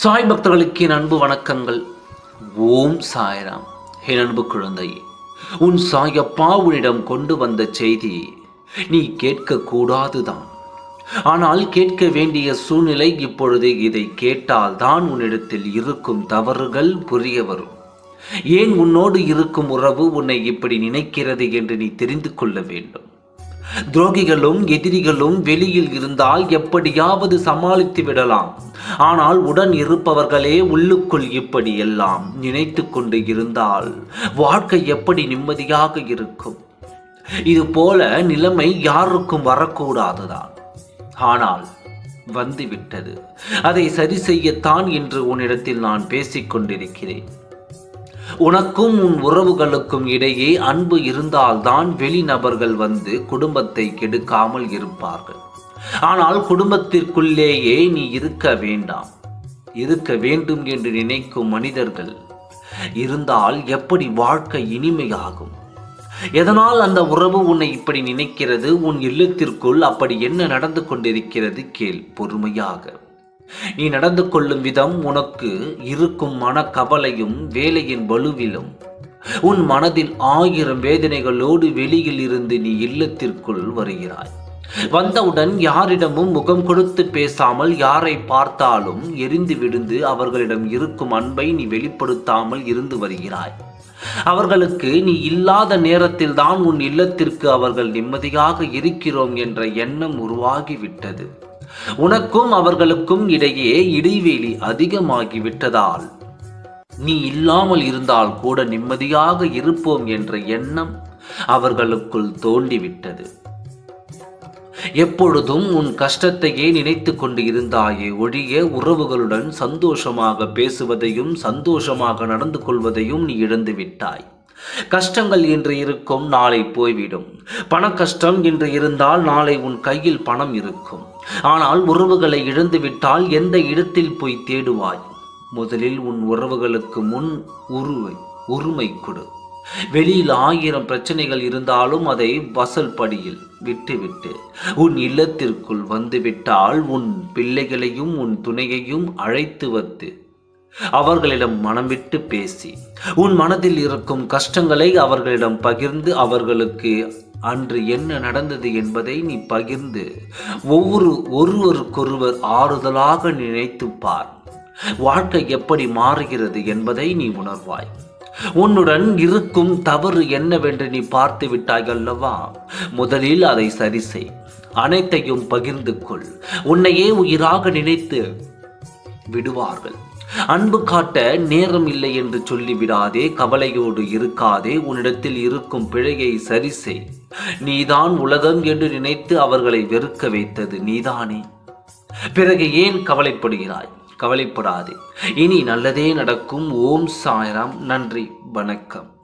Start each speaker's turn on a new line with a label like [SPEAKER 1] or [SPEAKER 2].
[SPEAKER 1] சாய் பக்தர்களுக்கு என் அன்பு வணக்கங்கள். ஓம் சாய்ராம். என் அன்பு குழந்தை உன் சாயப்பா உன்னிடம் கொண்டு வந்த செய்தி நீ கேட்கக்கூடாதுதான். ஆனால் கேட்க வேண்டிய சூழ்நிலை இப்பொழுது இதை கேட்டால் தான் உன்னிடத்தில் இருக்கும் தவறுகள் புரிய வரும். ஏன் உன்னோடு இருக்கும் உறவு உன்னை இப்படி நினைக்கிறது என்று நீ தெரிந்து கொள்ள வேண்டும்? துரோகிகளும் எதிரிகளும் வெளியில் இருந்தால் எப்படியாவது சமாளித்து விடலாம். ஆனால் உடன் இருப்பவர்களே உள்ளுக்குள் இப்படி எல்லாம் நினைத்து கொண்டு இருந்தால் வாழ்க்கை எப்படி நிம்மதியாக இருக்கும்? இது போல நிலைமை யாருக்கும் வரக்கூடாதுதான். ஆனால் வந்துவிட்டது. அதை சரி செய்யத்தான் என்று உன்னிடத்தில் நான் பேசிக் கொண்டிருக்கிறேன். உனக்கும் உன் உறவுகளுக்கும் இடையே அன்பு இருந்தால்தான் வெளிநபர்கள் வந்து குடும்பத்தை கெடுக்காமல் இருப்பார்கள். ஆனால் குடும்பத்திற்குள்ளேயே நீ இருக்க வேண்டாம். இருக்க வேண்டும் என்று நினைக்கும் மனிதர்கள் இருந்தால் எப்படி வாழ்க்கை இனிமையாகும்? எதனால் அந்த உறவு உன்னை இப்படி நினைக்கிறது? உன் இல்லத்திற்குள் அப்படி என்ன நடந்து கொண்டிருக்கிறது கேள் பொறுமையாக. நீ நடந்து கொள்ளும் விதம் உனக்கு இருக்கும் மனக்கவலையும் வேலையின் வலுவிலும். உன் மனதில் ஆயிரம் வேதனைகளோடு வெளியில் இருந்து நீ இல்லத்திற்குள் வருகிறாய். வந்தவுடன் யாரிடமும் முகம் கொடுத்து பேசாமல் யாரை பார்த்தாலும் எரிந்து விடுந்து அவர்களிடம் இருக்கும் அன்பை நீ வெளிப்படுத்தாமல் இருந்து வருகிறாய். அவர்களுக்கு நீ இல்லாத நேரத்தில் தான் உன் இல்லத்திற்கு அவர்கள் நிம்மதியாக இருக்கிறோம் என்ற எண்ணம் உருவாகிவிட்டது. உனக்கும் அவர்களுக்கும் இடையே இடைவெளி அதிகமாகிவிட்டதால் நீ இல்லாமல் இருந்தால் கூட நிம்மதியாக இருப்போம் என்ற எண்ணம் அவர்களுக்குள் தோண்டிவிட்டது எப்பொழுதும் உன் கஷ்டத்தையே நினைத்து கொண்டு இருந்தாயே ஒழிய உறவுகளுடன் சந்தோஷமாக பேசுவதையும் சந்தோஷமாக நடந்து கொள்வதையும் நீ இழந்து விட்டாய் கஷ்டங்கள் இன்று இருக்கும் நாளை போய்விடும். பண கஷ்டம் இன்று இருந்தால் நாளை உன் கையில் பணம் இருக்கும். ஆனால் உறவுகளை இழந்துவிட்டால் எந்த இடத்தில் போய் தேடுவாய்? முதலில் உன் உறவுகளுக்கு முன் உருவை உரிமை கொடு. வெளியில் ஆயிரம் பிரச்சனைகள் இருந்தாலும் அதை வசல் படியில் விட்டுவிட்டு உன் இல்லத்திற்குள் வந்துவிட்டால் உன் பிள்ளைகளையும் உன் துணையையும் அழைத்து வந்து அவர்களிடம் மனம் விட்டு பேசி உன் மனதில் இருக்கும் கஷ்டங்களை அவர்களிடம் பகிர்ந்து அவர்களுக்கு அன்று என்ன நடந்தது என்பதை நீ பகிர்ந்து ஒவ்வொரு ஒருவருக்கொருவர் ஆறுதலாக நினைத்து பார். வாழ்க்கை எப்படி மாறுகிறது என்பதை நீ உணர்வாய். உன்னுடன் இருக்கும் தவறு என்னவென்று நீ பார்த்து விட்டாய் அல்லவா? முதலில் அதை சரி செய். அனைத்தையும் பகிர்ந்து கொள். உன்னையே உயிராக நினைத்து விடுவார்கள். அன்பு காட்ட நேரம் இல்லை என்று சொல்லிவிடாதே கவலையோடு இருக்காதே உன்னிடத்தில் இருக்கும் பிழையை சரி செய். நீதான் உலகம் என்று நினைத்து அவர்களை வெறுக்க வைத்தது நீதானே. பிறகு ஏன் கவலைப்படுகிறாய்? கவலைப்படாதே. இனி நல்லதே நடக்கும். ஓம் சாயராம். நன்றி. வணக்கம்.